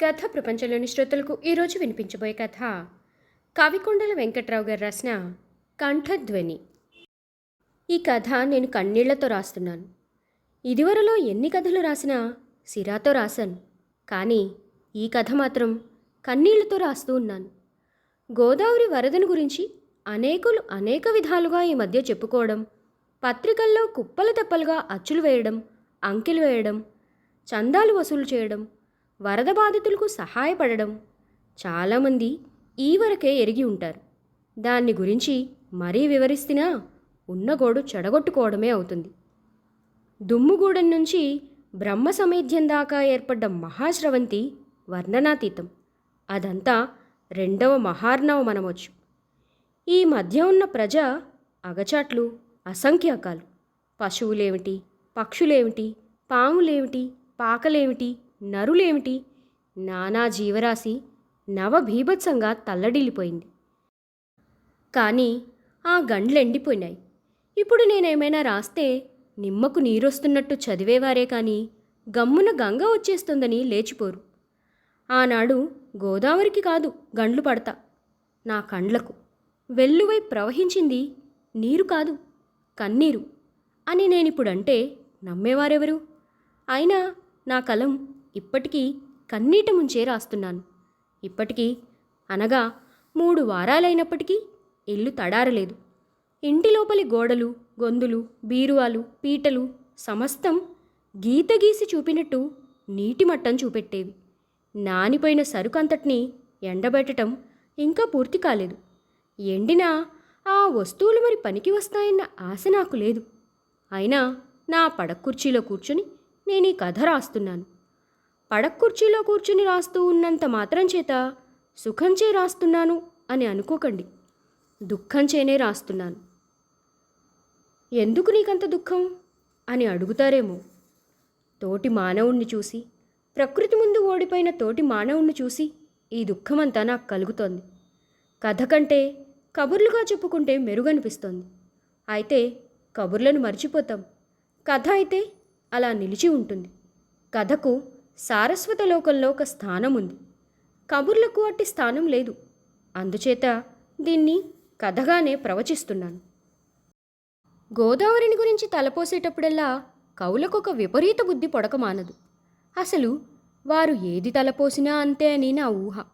కథ ప్రపంచంలోని శ్రోతలకు ఈరోజు వినిపించబోయే కథ. కవికొండల వెంకట్రావు గారు రాసిన కంఠధ్వని. ఈ కథ నేను కన్నీళ్ళతో రాస్తున్నాను. ఇదివరలో ఎన్ని కథలు రాసినా సిరాతో రాశాను. కానీ ఈ కథ మాత్రం కన్నీళ్ళతో రాస్తూ ఉన్నాను. గోదావరి వరదను గురించి అనేకులు అనేక విధాలుగా ఈ మధ్య చెప్పుకోవడం పత్రికల్లో కుప్పలు తెప్పలుగా అచ్చులు వేయడం అంకెలు వేయడం చందాలు వసూలు చేయడం వరద బాధితులకు సహాయపడడం. చాలామంది ఈ వరకే ఎరిగి ఉంటారు. దాన్ని గురించి మరీ వివరిస్తున్నా ఉన్న గోడు చెడగొట్టుకోవడమే అవుతుంది. దుమ్ముగూడెం నుంచి బ్రహ్మ సమేధ్యం దాకా ఏర్పడ్డ మహాశ్రవంతి వర్ణనాతీతం. అదంతా రెండవ మహార్ణవమనవచ్చు. ఈ మధ్య ఉన్న ప్రజ అగచాట్లు అసంఖ్యాకాలు పశువులేమిటి? పక్షులేమిటి? పాములేమిటి? పాకలేమిటి? నరులేమిటి? నానా జీవరాశి నవభీభత్సంగా తల్లడిల్లిపోయింది. కానీ ఆ గండ్లెండిపోయినాయి. ఇప్పుడు నేనేమైనా రాస్తే నిమ్మకు నీరొస్తున్నట్టు చదివేవారే కానీ గమ్మున గంగ వచ్చేస్తుందని లేచిపోరు. ఆనాడు గోదావరికి కాదు గండ్లు పడతా. నా కండ్లకు వెల్లువై ప్రవహించింది నీరు కాదు కన్నీరు అని నేనిప్పుడంటే నమ్మేవారెవరు? అయినా నా కలం ఇప్పటికీ కన్నీట ముంచే రాస్తున్నాను. ఇప్పటికీ అనగా మూడు వారాలైనప్పటికీ ఇల్లు తడారలేదు. ఇంటి లోపలి గోడలు గొంతులు బీరువాలు పీటలు సమస్తం గీత గీసి చూపినట్టు నీటి మట్టం చూపెట్టేవి. నానిపోయిన సరుకంతటిని ఎండబెట్టటం ఇంకా పూర్తి కాలేదు. ఎండినా ఆ వస్తువులు మరి పనికి వస్తాయన్న ఆశ నాకు లేదు. అయినా నా పడకుర్చీలో కూర్చుని నేను ఈ కథ రాస్తున్నాను. పడకుర్చీలో కూర్చుని రాస్తూ ఉన్నంత మాత్రం చేత సుఖంచే రాస్తున్నాను అని అనుకోకండి. దుఃఖంచేనే రాస్తున్నాను. ఎందుకు నీకంత దుఃఖం? అని అడుగుతారేమో. తోటి మానవుణ్ణి చూసి ప్రకృతి ముందు ఓడిపోయిన తోటి మానవుణ్ణి చూసి ఈ దుఃఖమంతా నాకు కలుగుతోంది. కథ కంటే కబుర్లుగా చెప్పుకుంటే మెరుగనిపిస్తోంది. అయితే కబుర్లను మర్చిపోతాం. కథ అయితే అలా నిలిచి ఉంటుంది. కథకు సారస్వత లోకంలో ఒక స్థానం ఉంది కబుర్లకు అట్టి స్థానం లేదు. అందుచేత దీన్ని కథగానే ప్రవచిస్తున్నాను. గోదావరిని గురించి తలపోసేటప్పుడల్లా కవులకొక విపరీత బుద్ధి పొడకమానదు. అసలు వారు ఏది తలపోసినా అంతే అని నా ఊహ.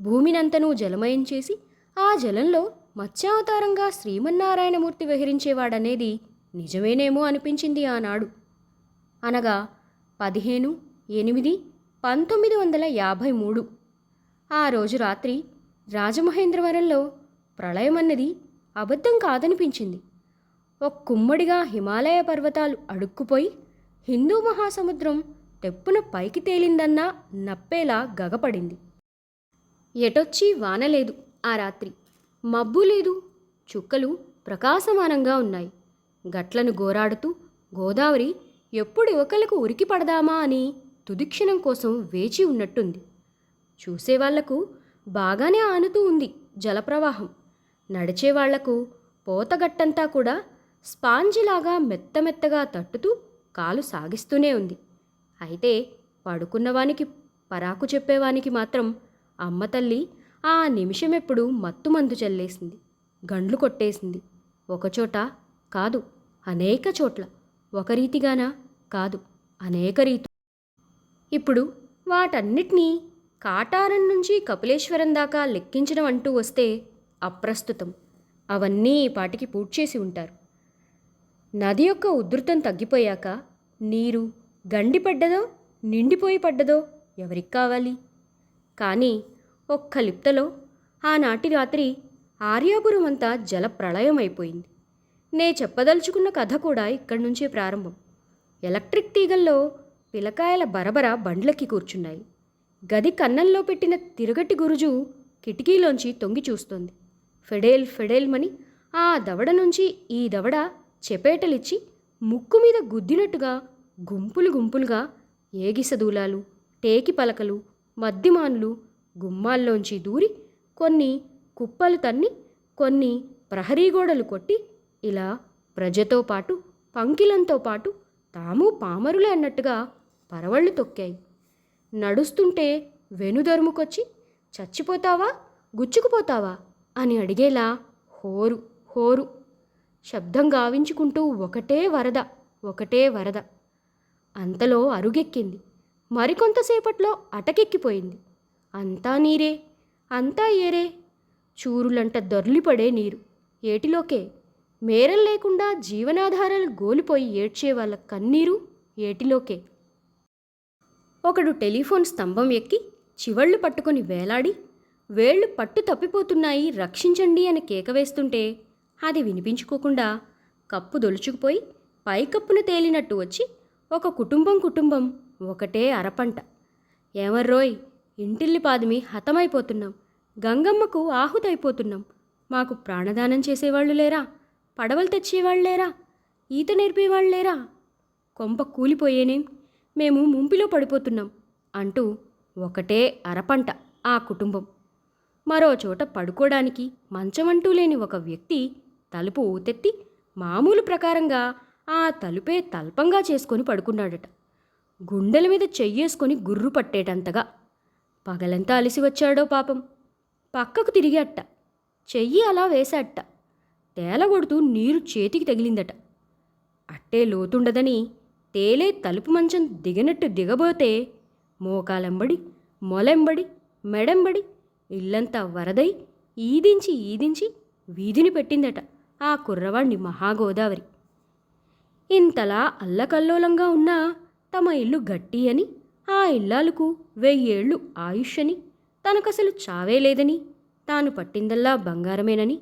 భూమినంతనూ జలమయం చేసి ఆ జలంలో మత్స్యావతారంగా శ్రీమన్నారాయణమూర్తి విహరించేవాడనేది నిజమేనేమో అనిపించింది ఆనాడు. అనగా పదిహేను ఎనిమిది పంతొమ్మిది వందల యాభై మూడు. ఆ రోజు రాత్రి రాజమహేంద్రవరంలో ప్రళయమన్నది అబద్ధం కాదనిపించింది. ఒక కుమ్మడిగా హిమాలయ పర్వతాలు అడుక్కుపోయి హిందూ మహాసముద్రం తెప్పున పైకి తేలిందన్నా నప్పేలా గగపడింది. ఎటొచ్చి వానలేదు ఆ రాత్రి. మబ్బు లేదు చుక్కలు ప్రకాశమానంగా ఉన్నాయి. గట్లను గోరాడుతూ గోదావరి ఎప్పుడు యువకలకు ఉరికి పడదామా అని తుదిక్షణం కోసం వేచి ఉన్నట్టుంది. చూసేవాళ్ళకు బాగానే ఆనుతూ ఉంది జలప్రవాహం. నడిచేవాళ్ళకు పోతగట్టంతా కూడా స్పాంజిలాగా మెత్తమెత్తగా తట్టుతూ కాలు సాగిస్తూనే ఉంది. అయితే పడుకున్నవానికి పరాకు చెప్పేవానికి మాత్రం అమ్మ తల్లి ఆ నిమిషమెప్పుడు మత్తుమందు చల్లేసింది. గండ్లు కొట్టేసింది. ఒకచోట కాదు అనేక చోట్ల. ఒక రీతిగానా కాదు అనేక రీతి ఇప్పుడు వాటన్నిటినీ కాటారం నుంచి కపిలేశ్వరం దాకా లెక్కించడం అంటూ వస్తే అప్రస్తుతం. అవన్నీ ఈ పాటికి పూడ్చేసి ఉంటారు. నది యొక్క ఉధృతం తగ్గిపోయాక నీరు గండిపడ్డదో నిండిపోయి పడ్డదో ఎవరికి కావాలి? కానీ ఒక్క లిప్తలో ఆనాటి రాత్రి ఆర్యాపురం అంతా జల ప్రళయం అయిపోయింది నే చెప్పదలుచుకున్న కథ కూడా ఇక్కడి నుంచే ప్రారంభం. ఎలక్ట్రిక్ తీగల్లో పిలకాయల బరబర బండ్లకి కూర్చున్నాయి. గది కన్నంలో పెట్టిన తిరగటి గురుజు కిటికీలోంచి తొంగి చూస్తోంది. ఫెడేల్ ఫెడేల్మని ఆ దవడ నుంచి ఈ దవడ చెపేటలిచ్చి ముక్కు మీద గుద్దినట్టుగా గుంపులు గుంపులుగా ఏగిసదూలాలు టేకి పలకలు మద్దిమానులు గుమ్మాల్లోంచి దూరి కొన్ని కుప్పలు తన్ని కొన్ని ప్రహరీ గోడలు కొట్టి ఇలా ప్రజతో పాటు పంకిలంతో పాటు తాము పామరులే అన్నట్టుగా పరవళ్ళు తొక్కాయి. నడుస్తుంటే వెనుదరుముకొచ్చి చచ్చిపోతావా? గుచ్చుకుపోతావా? అని అడిగేలా హోరు హోరు. శబ్దం గావించుకుంటూ ఒకటే వరద ఒకటే వరద. అంతలో అరుగెక్కింది. మరికొంతసేపట్లో అటకెక్కిపోయింది. అంతా నీరే అంతా ఏరే. చూరులంట దొర్లిపడే నీరు. ఏటిలోకే? మేరలు లేకుండా జీవనాధారాలు గోలిపోయి ఏడ్చే వాళ్ళ కన్నీరు ఏటిలోకే? ఒకడు టెలిఫోన్ స్తంభం ఎక్కి చివళ్ళు పట్టుకొని వేలాడి వేళ్ళు పట్టు తప్పిపోతున్నాయి రక్షించండి అని కేక వేస్తుంటే అది వినిపించుకోకుండా కప్పు దొలుచుకుపోయి పైకప్పును తేలినట్టు వచ్చి ఒక కుటుంబం కుటుంబం ఒకటే అరపంట. ఏమర్రోయ్ ఇంటిల్లి పాదిమి హతమైపోతున్నాం గంగమ్మకు ఆహుతైపోతున్నాం మాకు ప్రాణదానం చేసేవాళ్ళు లేరా పడవలు తెచ్చేవాళ్ళు లేరా ఈత నేర్పేవాళ్ళు లేరా? కొంప కూలిపోయేనేం మేము ముంపిలో పడిపోతున్నాం అంటూ ఒకటే అరపంట ఆ కుటుంబం. మరో చోట పడుకోవడానికి మంచమంటూ లేని ఒక వ్యక్తి తలుపు ఊతెత్తి మామూలు ప్రకారంగా ఆ తలుపే తల్పంగా చేసుకొని పడుకున్నాడట. గుండెల మీద చెయ్యేసుకొని గుర్రు పట్టేటంతగా. పగలంతా అలిసి వచ్చాడో పాపం. పక్కకు తిరిగి అట్ట చెయ్యి అలా వేశాట. తేలగొడుతూ నీరు చేతికి తగిలిందట. అట్టే లోతుండదని తేలే తలుపు మంచం దిగినట్టు దిగబోతే మోకాలెంబడి మొలెంబడి మెడెంబడి ఇల్లంతా వరదై ఈదించి ఈదించి వీధిని పెట్టిందట ఆ కుర్రవాణ్ణి మహాగోదావరి. ఇంతలా అల్లకల్లోలంగా ఉన్న తమ ఇల్లు గట్టి అని ఆ ఇల్లాలకు వెయ్యేళ్ళు ఆయుష్ అని తనకసలు చావే లేదని తాను పట్టిందల్లా బంగారమేనని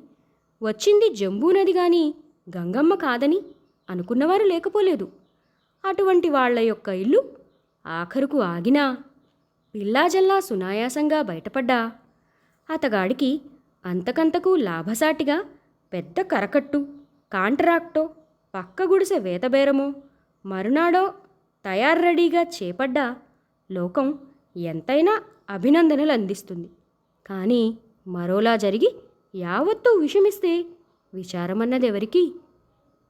వచ్చింది జంబూ నది గాని గంగమ్మ కాదని అనుకున్నవారు లేకపోలేదు. అటువంటి వాళ్ళ యొక్క ఇల్లు ఆఖరుకు ఆగినా పిల్లాజల్లా సునాయాసంగా బయటపడ్డా. అతగాడికి అంతకంతకు లాభసాటిగా పెద్ద కరకట్టు కాంట్రాక్టో పక్క గుడిసె వేతబేరమో మరునాడో తయార్రెడీగా చేపడ్డా లోకం ఎంతైనా అభినందనలు అందిస్తుంది కానీ మరోలా జరిగి యావత్తూ విషమిస్తే విచారమన్నదెవరికి?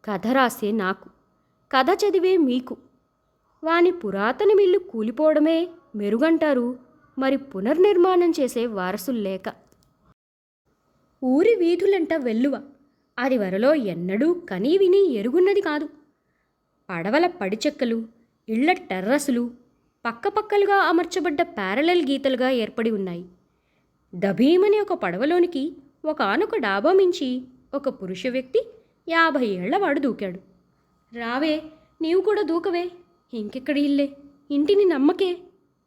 కథ రాసే నాకు. కథ చదివే మీకు. వాని పురాతన మిల్లు కూలిపోవడమే మెరుగంటారు. మరి పునర్నిర్మాణం చేసే వారసులు లేక. ఊరి వీధులంట వెల్లువ. అది వరలో ఎన్నడూ కనీ విని ఎరుగున్నది కాదు. పడవల పడిచెక్కలు ఇళ్ళ టెర్రసులు పక్కపక్కలుగా అమర్చబడ్డ ప్యారలల్ గీతలుగా ఏర్పడి ఉన్నాయి. దభీమని ఒక పడవలోనికి ఒకనొక డాబా మించి ఒక పురుష వ్యక్తి యాభై ఏళ్ళవాడు దూకాడు. రావే నీవు కూడా దూకవే. ఇంకెక్కడి ఇల్లే? ఇంటిని నమ్మకే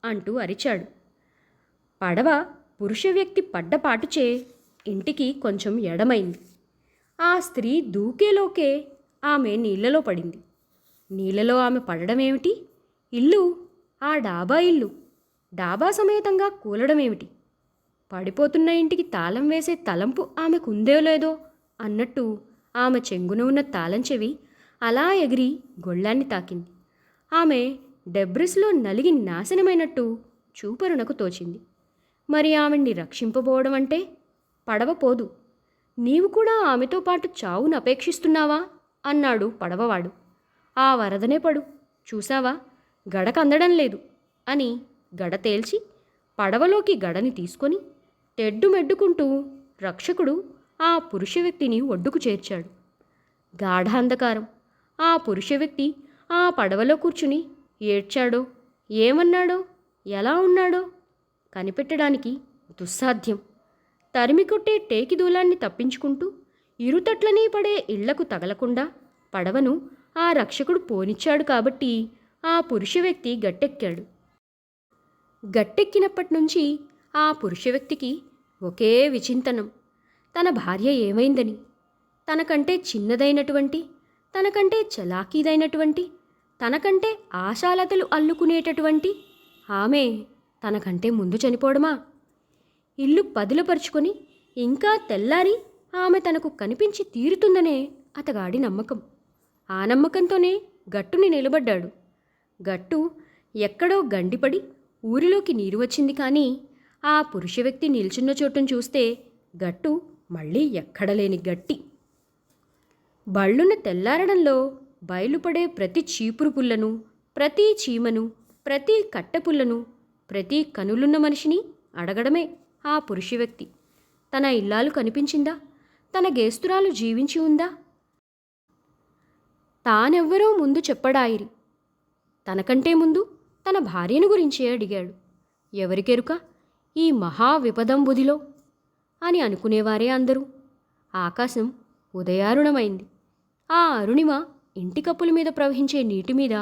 అంటూ అరిచాడు. పడవ పురుష వ్యక్తి పడ్డపాటుచే ఇంటికి కొంచెం ఎడమైంది. ఆ స్త్రీ దూకేలోకే ఆమె నీళ్ళలో పడింది. నీళ్ళలో ఆమె పడడమేమిటి? ఇల్లు ఆ డాబా ఇల్లు. డాబా సమేతంగా కూలడమేమిటి? పడిపోతున్న ఇంటికి తాళం వేసే తలంపు ఆమెకుందేలేదో అన్నట్టు ఆమె చెంగున ఉన్న తాళం చెవి అలా ఎగిరి గొళ్ళాన్ని తాకింది. ఆమె డెబ్రిస్లో నలిగి నాశనమైనట్టు చూపరునకు తోచింది. మరి ఆమెని రక్షింపబోవడం అంటే పడవ పోదు. నీవు కూడా ఆమెతో పాటు చావును అపేక్షిస్తున్నావా? అన్నాడు పడవవాడు. ఆ వరదనే పడు. చూసావా గడక అందడం లేదు అని గడ తేల్చి పడవలోకి గడని తీసుకొని తెడ్డు మెడ్డుకుంటూ రక్షకుడు ఆ పురుష వ్యక్తిని ఒడ్డుకు చేర్చాడు. గాఢాంధకారం ఆ పురుష వ్యక్తి ఆ పడవలో కూర్చుని ఏడ్చాడో ఏమన్నాడో ఎలా ఉన్నాడో కనిపెట్టడానికి దుస్సాధ్యం. తరిమి కొట్టే టేకి దూలాన్ని తప్పించుకుంటూ ఇరుతట్లనే పడే ఇళ్ళకు తగలకుండా పడవను ఆ రక్షకుడు పోనిచ్చాడు కాబట్టి ఆ పురుష వ్యక్తి గట్టెక్కాడు. గట్టెక్కినప్పటి నుంచి ఆ పురుష వ్యక్తికి ఒకే విచింతనం. తన భార్య ఏమైందని? తనకంటే చిన్నదైనటువంటి తనకంటే చలాకీదైనటువంటి తనకంటే ఆశాలతలు అల్లుకునేటటువంటి ఆమె తనకంటే ముందు చనిపోవడమా? ఇల్లు పదులపరుచుకొని ఇంకా తెల్లారి ఆమె తనకు కనిపించి తీరుతుందనే అతగాడి నమ్మకం. ఆ నమ్మకంతోనే గట్టుని నిలబడ్డాడు. గట్టు ఎక్కడో గండిపడి ఊరిలోకి నీరు వచ్చింది కానీ ఆ పురుష వ్యక్తి నిల్చున్న చోటును చూస్తే గట్టు మళ్ళీ ఎక్కడలేని గట్టి. బళ్ళున తెల్లారడంలో బయలుపడే ప్రతి చీపురు పుల్లను ప్రతి చీమను ప్రతి కట్టెపుల్లను ప్రతి కనులున్న మనిషిని అడగడమే ఆ పురుష వ్యక్తి. తన ఇల్లాలు కనిపించిందా? తన గేస్తురాలు జీవించి ఉందా? తానెవ్వరో ముందు చెప్పడాయిరి. తనకంటే ముందు తన భార్యను గురించే అడిగాడు. ఎవరికెరుక? ఈ మహా విపదంబుదిలో అని అనుకునేవారే అందరూ. ఆకాశం ఉదయారుణమైంది. ఆ అరుణిమ ఇంటి కప్పుల మీద ప్రవహించే నీటి మీద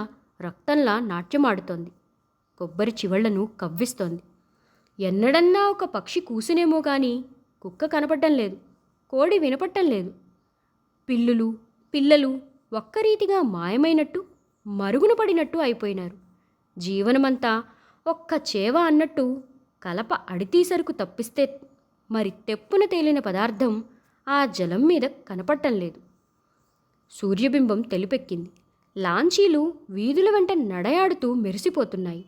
రక్తంలా నాట్యమాడుతోంది. కొబ్బరి చివళ్ళను కవ్విస్తోంది. ఎన్నడన్నా ఒక పక్షి కూసునేమో కానీ కుక్క కనపడటం లేదు. కోడి వినపడటం లేదు. పిల్లులు పిల్లలు ఒక్కరీతిగా మాయమైనట్టు మరుగున పడినట్టు అయిపోయినారు. జీవనమంతా ఒక్క చేవ అన్నట్టు కలప అడితీసరుకు తప్పిస్తే మరి తెప్పున తేలిన పదార్థం ఆ జలం మీద కనపడటం లేదు. సూర్యబింబం తెలుపెక్కింది. లాంచీలు వీధుల వెంట నడయాడుతూ మెరిసిపోతున్నాయి.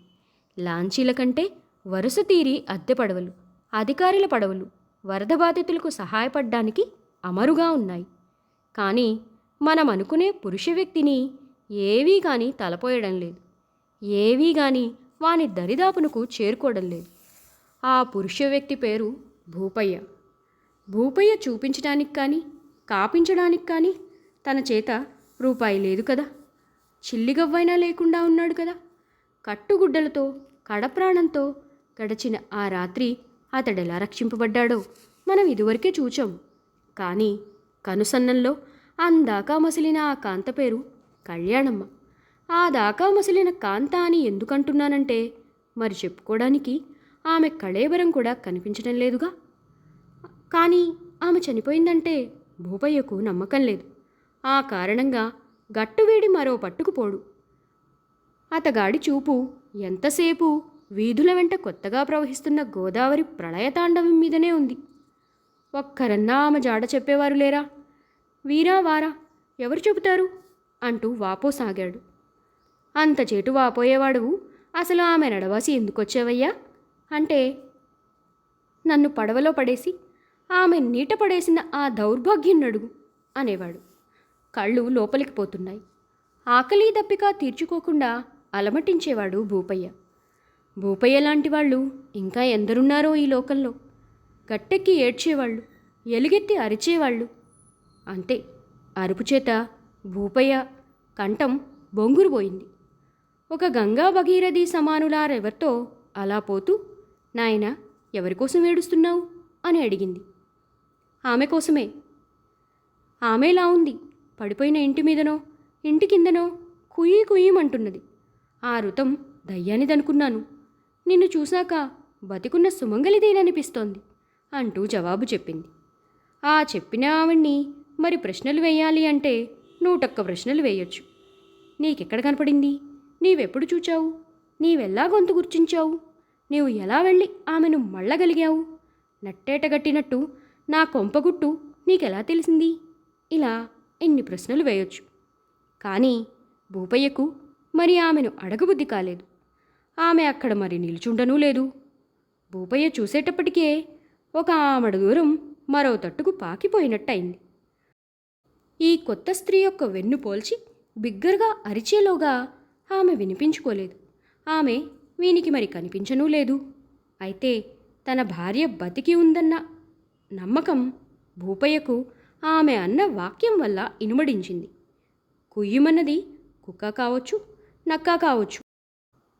లాంచీల కంటే వరుస తీరి అద్దె పడవలు అధికారుల పడవలు వరద బాధితులకు సహాయపడ్డానికి అమరుగా ఉన్నాయి. కానీ మనం అనుకునే పురుష వ్యక్తిని ఏవీ కానీ తలపోయడం లేదు. ఏవీ గాని వాని దరిదాపునకు చేరుకోవడం లేదు. ఆ పురుష వ్యక్తి పేరు భూపయ్య. భూపయ్య చూపించడానికి కానీ కాపించడానికి కానీ తన చేత రూపాయి లేదు కదా. చిల్లిగవ్వైనా లేకుండా ఉన్నాడు కదా. కట్టుగుడ్డలతో కడప్రాణంతో గడిచిన ఆ రాత్రి అతడెలా రక్షింపబడ్డాడో మనం ఇదివరకే చూచాం. కానీ కనుసన్నంలో అందాకా మసిలిన ఆ కాంత పేరు కళ్యాణమ్మ. ఆ దాకా మసిలిన కాంత అని ఎందుకంటున్నానంటే మరి చెప్పుకోవడానికి ఆమె కళేబరం కూడా కనిపించడం లేదుగా? కానీ ఆమె చనిపోయిందంటే భూపయ్యకు నమ్మకం లేదు. ఆ కారణంగా గట్టువేడి మరో పట్టుకుపోడు అతగాడి చూపు ఎంతసేపు వీధుల వెంట కొత్తగా ప్రవహిస్తున్న గోదావరి ప్రళయతాండవం మీదనే ఉంది. ఒక్కరన్నా ఆమె జాడ చెప్పేవారు లేరా? వీరా వారా? ఎవరు చెబుతారు? అంటూ వాపోసాగాడు అంత చేటు వాపోయేవాడు అసలు ఆమె నడవాసి ఎందుకొచ్చావయ్యా? అంటే నన్ను పడవలో పడేసి ఆమె నీట పడేసిన ఆ దౌర్భాగ్యం నడుగు అనేవాడు. కళ్ళు లోపలికి పోతున్నాయి. ఆకలి దప్పిక తీర్చుకోకుండా అలమటించేవాడు భూపయ్య. భూపయ్య లాంటి వాళ్ళు ఇంకా ఎందరున్నారో ఈ లోకంలో. గట్టెక్కి ఏడ్చేవాళ్ళు ఎలుగెత్తి అరిచేవాళ్ళు. అంతే అరుపుచేత భూపయ్య కంఠం బొంగురు పోయింది ఒక గంగా భగీరథి సమానులారెవరితో అలా పోతూ నాయన ఎవరికోసం ఏడుస్తున్నావు? అని అడిగింది. ఆమె కోసమే ఆమెలా ఉంది? పడిపోయిన ఇంటి మీదనో ఇంటి కిందనో కుయ్యి కుయ్యమంటున్నది ఆ రుతం దయ్యానిదనుకున్నాను. నిన్ను చూశాక బతికున్న సుమంగలిదేననిపిస్తోంది అంటూ జవాబు చెప్పింది. ఆ చెప్పిన ఆవిడ్ని మరి ప్రశ్నలు వేయాలి అంటే నూటొక్క ప్రశ్నలు వేయొచ్చు. నీకెక్కడ కనపడింది? నీవెప్పుడు చూచావు? నీవెలా గొంతు గుర్తించావు? నీవు ఎలా వెళ్ళి ఆమెను మళ్ళగలిగావు? నట్టేటగట్టినట్టు నా కొంపగుట్టు నీకెలా తెలిసింది? ఇలా ఎన్ని ప్రశ్నలు వేయొచ్చు. కానీ భూపయ్యకు మరి ఆమెను అడగబుద్ధి కాలేదు. ఆమె అక్కడ మరి నిల్చుండనూ లేదు. భూపయ్య చూసేటప్పటికే ఒక ఆమడ దూరం మరో తట్టుకు పాకిపోయినట్టయింది. ఈ కొత్త స్త్రీ యొక్క వెన్ను పోల్చి బిగ్గరగా అరిచేలోగా ఆమె వినిపించుకోలేదు. ఆమె వీనికి మరి కనిపించనూ లేదు. అయితే తన భార్య బతికి ఉందన్న నమ్మకం భూపయ్యకు ఆమె అన్న వాక్యం వల్ల ఇనుమడించింది. కుయ్యమన్నది కుక్క కావచ్చు నక్క కావచ్చు.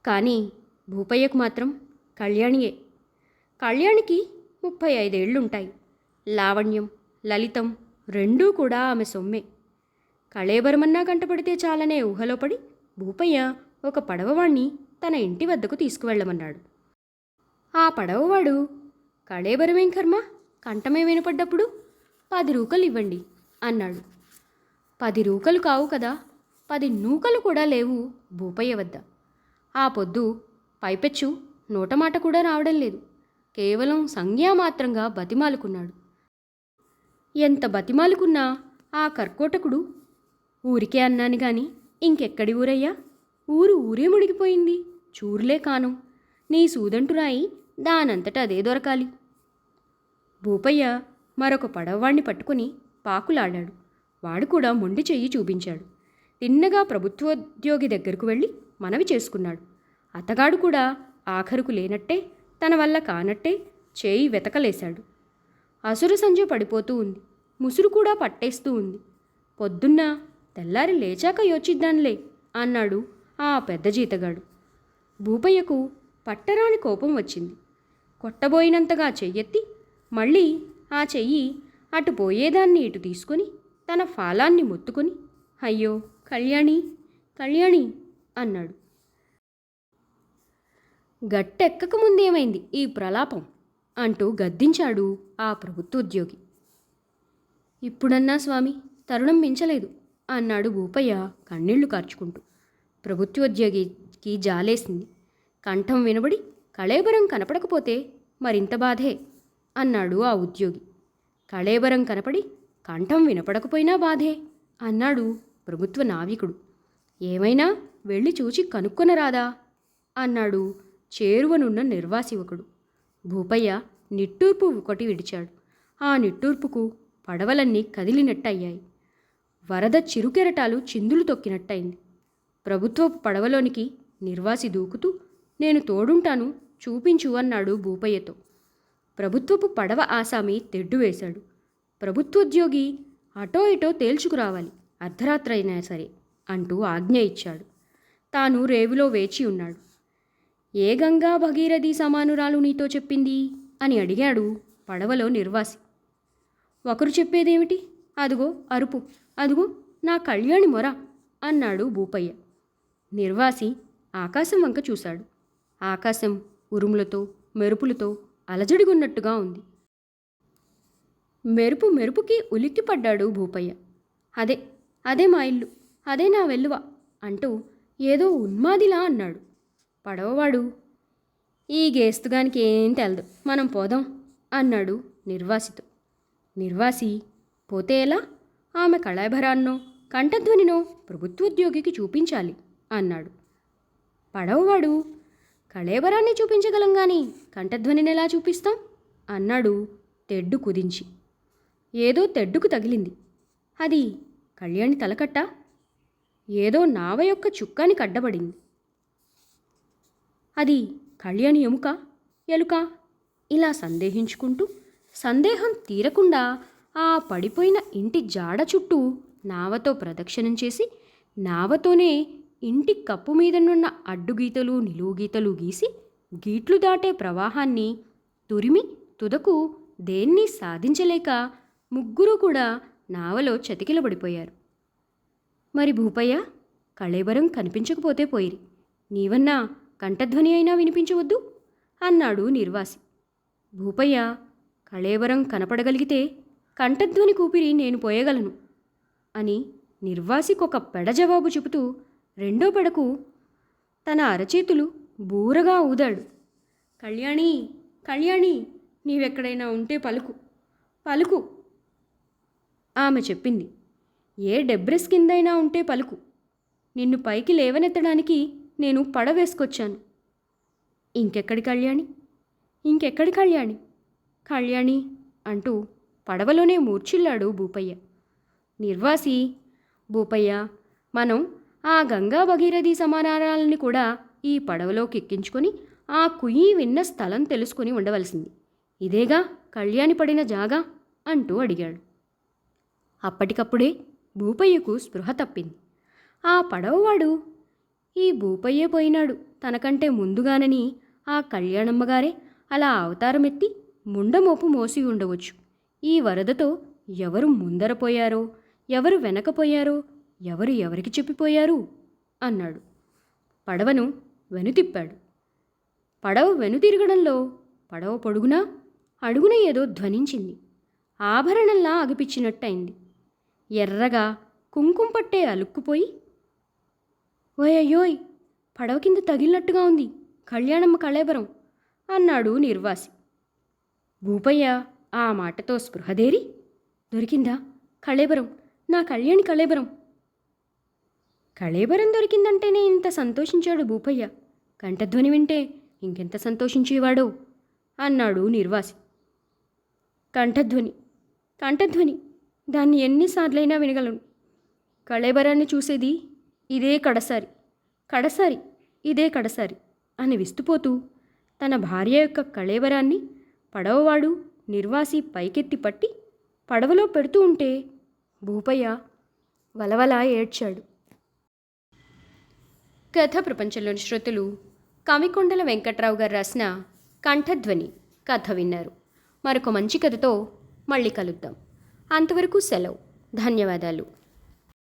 కానీ భూపయ్యకు మాత్రం కళ్యాణియే. కళ్యాణికి ముప్పై ఐదేళ్ళుంటాయి. లావణ్యం లలితం రెండూ కూడా ఆమె సొమ్మే. కళేబరమన్నా కంటపడితే చాలనే ఊహలో పడి భూపయ్య ఒక పడవవాణ్ణి తన ఇంటి వద్దకు తీసుకువెళ్ళమన్నాడు. ఆ పడవవాడు కళేబరమేం కర్మ? కంఠమే వినపడ్డప్పుడు పది రూకలు ఇవ్వండి అన్నాడు. పది రూకలు కావు కదా పది నూకలు కూడా లేవు భూపయ్య వద్ద. ఆ పొద్దు పైపెచ్చు నోటమాట కూడా రావడం లేదు. కేవలం సంజ్ఞామాత్రంగా బతిమాలుకున్నాడు. ఎంత బతిమాలుకున్నా ఆ కర్కోటకుడు? ఊరికే అన్నాను గాని ఇంకెక్కడి ఊరయ్యా? ఊరు ఊరే మునిగిపోయింది చూరులే కాను. నీ సూదంటురాయి దానంతట అదే దొరకాలి. భూపయ్య మరొక పడవవాణ్ణి పట్టుకుని పాకులాడాడు. వాడు కూడా మొండి చెయ్యి చూపించాడు. తిన్నగా ప్రభుత్వోద్యోగి దగ్గరకు వెళ్ళి మనవి చేసుకున్నాడు. అతగాడు కూడా ఆఖరుకు లేనట్టే తన వల్ల కానట్టే చేయి వెతకలేశాడు. అసురు సంజ పడిపోతూ ఉంది. ముసురు కూడా పట్టేస్తూ ఉంది. పొద్దున్న తెల్లారి లేచాక యోచిద్దాంలే అన్నాడు ఆ పెద్ద జీతగాడు. భూపయ్యకు పట్టరాని కోపం వచ్చింది. కొట్టబోయినంతగా చెయ్యెత్తి మళ్ళీ ఆ చెయ్యి అటు పోయేదాన్ని ఇటు తీసుకొని తన ఫాలాన్ని మొత్తుకొని అయ్యో కళ్యాణి కళ్యాణి అన్నాడు. గట్టెక్కక ముందేమైంది ఈ ప్రలాపం? అంటూ గద్దించాడు ఆ ప్రభుత్వోద్యోగి. ఇప్పుడన్నా స్వామి తరుణం మించలేదు అన్నాడు భూపయ్య కన్నీళ్ళు కార్చుకుంటూ. ప్రభుత్వోద్యోగికి జాలేసింది. కంఠం వినబడి కళేబరం కనపడకపోతే మరింత బాధే అన్నాడు ఆ ఉద్యోగి. కళేబరం కనపడి కంఠం వినపడకపోయినా బాధే అన్నాడు ప్రభుత్వ నావికుడు. ఏమైనా వెళ్ళి చూచి కనుక్కొనరాదా? అన్నాడు చేరువనున్న నిర్వాసివకుడు. భూపయ్య నిట్టూర్పు ఒకటి విడిచాడు. ఆ నిట్టూర్పుకు పడవలన్నీ కదిలినట్టయ్యాయి. వరద చిరుకెరటాలు చిందులు తొక్కినట్టయింది. ప్రభుత్వపు పడవలోనికి నిర్వాసి దూకుతూ నేను తోడుంటాను చూపించు అన్నాడు భూపయ్యతో. ప్రభుత్వపు పడవ ఆసామి తెడ్డు వేశాడు. ప్రభుత్వోద్యోగి అటో ఇటో తేల్చుకురావాలి అర్ధరాత్రి అయినా సరే అంటూ ఆజ్ఞ ఇచ్చాడు. తాను రేవులో వేచి ఉన్నాడు. ఏ గంగా భగీరథి సమానురాలు నీతో చెప్పింది? అని అడిగాడు పడవలో నిర్వాసి. ఒకరు చెప్పేదేమిటి? అదుగో అరుపు అదుగో నా కళ్యాణి మొర అన్నాడు భూపయ్య. నిర్వాసి ఆకాశం వంక చూశాడు. ఆకాశం ఉరుములతో మెరుపులతో అలజడిగున్నట్టుగా ఉంది. మెరుపు మెరుపుకి ఉలిక్కిపడ్డాడు భూపయ్య. అదే అదే మా ఇల్లు అదే నా వెల్లువ అంటూ ఏదో ఉన్మాదిలా అన్నాడు. పడవవాడు ఈ గేస్తుగానికి ఏం తెలదు మనం పోదాం అన్నాడు నిర్వాసితో. నిర్వాసి పోతే ఎలా? ఆమె కళాభరాన్నో కంఠధ్వనినో ప్రభుత్వోద్యోగికి చూపించాలి అన్నాడు. పడవవాడు కళేబరాన్ని చూపించగలం గాని కంఠధ్వనిని ఎలా చూపిస్తాం? అన్నాడు తెడ్డు కుదించి. ఏదో తెడ్డుకు తగిలింది. అది కళ్యాణి తలకట్ట? ఏదో నావ యొక్క చుక్కాని కడ్డబడింది. అది కళ్యాణి ఎముక? ఎలుక? ఇలా సందేహించుకుంటూ సందేహం తీరకుండా ఆ పడిపోయిన ఇంటి జాడ చుట్టూ నావతో ప్రదక్షిణం చేసి నావతోనే ఇంటి కప్పు మీదనున్న అడ్డుగీతలు నిలువుగీతలు గీసి గీట్లు దాటే ప్రవాహాన్ని తురిమి తుదకు దేన్ని సాధించలేక ముగ్గురు కూడా నావలో చతికిలబడిపోయారు. మరి భూపయ్య కళేబరం కనిపించకపోతే పోయిరి. నీవన్నా కంఠధ్వని అయినా వినిపించవద్దు? అన్నాడు నిర్వాసి. భూపయ్య కళేబరం కనపడగలిగితే కంఠధ్వని కూపిరి నేను పోయగలను అని నిర్వాసికొక పెడ జవాబు చెబుతూ రెండో పడకు తన అరచేతులు బూరగా ఊదాడు. కళ్యాణి కళ్యాణి నీవెక్కడైనా ఉంటే పలుకు పలుకు ఆమె చెప్పింది. ఏ డెబ్రెస్ కిందైనా ఉంటే పలుకు. నిన్ను పైకి లేవనెత్తడానికి నేను పడ వేసుకొచ్చాను ఇంకెక్కడి కళ్యాణి? ఇంకెక్కడి కళ్యాణి? కళ్యాణి అంటూ పడవలోనే మూర్చిల్లాడు భూపయ్య. నిర్వాసి భూపయ్య మనం ఆ గంగా భగీరథి సమానారాలని కూడా ఈ పడవలోకి ఎక్కించుకొని ఆ కుయ్యి విన్న స్థలం తెలుసుకుని ఉండవలసింది. ఇదేగా? కళ్యాణి పడిన జాగా? అంటూ అడిగాడు. అప్పటికప్పుడే భూపయ్యకు స్పృహ తప్పింది. ఆ పడవవాడు? ఈ భూపయ్యే పోయినాడు. తనకంటే ముందుగానని ఆ కళ్యాణమ్మగారే అలా అవతారమెత్తి ముండమోపు మోసి ఉండవచ్చు. ఈ వరదతో ఎవరు ముందరపోయారో ఎవరు వెనకపోయారో ఎవరు ఎవరికి చెప్పిపోయారు? అన్నాడు. పడవను వెనుతిప్పాడు పడవ వెనుతిరగడంలో పడవ పొడుగునా? అడుగున ఏదో ధ్వనించింది. ఆభరణంలా అగిపించినట్టయింది ఎర్రగా కుంకుమ పట్టే అలుక్కుపోయి ఓయయ్యోయ్ పడవ కింద తగిలినట్టుగా ఉంది. కళ్యాణమ్మ కళేబరం అన్నాడు నిర్వాసి. భూపయ్య ఆ మాటతో స్పృహదేరి దొరికిందా? కళేబరం నా కళ్యాణి కళేబరం కళేబరం దొరికిందంటేనే ఇంత సంతోషించాడు భూపయ్య. కంఠధ్వని వింటే ఇంకెంత సంతోషించేవాడో? అన్నాడు నిర్వాసి. కంఠధ్వని కంఠధ్వని దాన్ని ఎన్నిసార్లైనా వినగలను. కళేబరాన్ని చూసేది ఇదే కడసారి కడసారి ఇదే కడసారి అని విస్తుపోతూ తన భార్య యొక్క కళేబరాన్ని పడవవాడు నిర్వాసి పైకెత్తి పట్టి పడవలో పెడుతూ ఉంటే భూపయ్య వలవలా ఏడ్చాడు. కథ ప్రపంచంలోని శ్రోతలు కవికొండల వెంకట్రావు గారు రాసిన కంఠధ్వని కథ విన్నారు. మరొక మంచి కథతో మళ్ళీ కలుద్దాం. అంతవరకు సెలవు. ధన్యవాదాలు.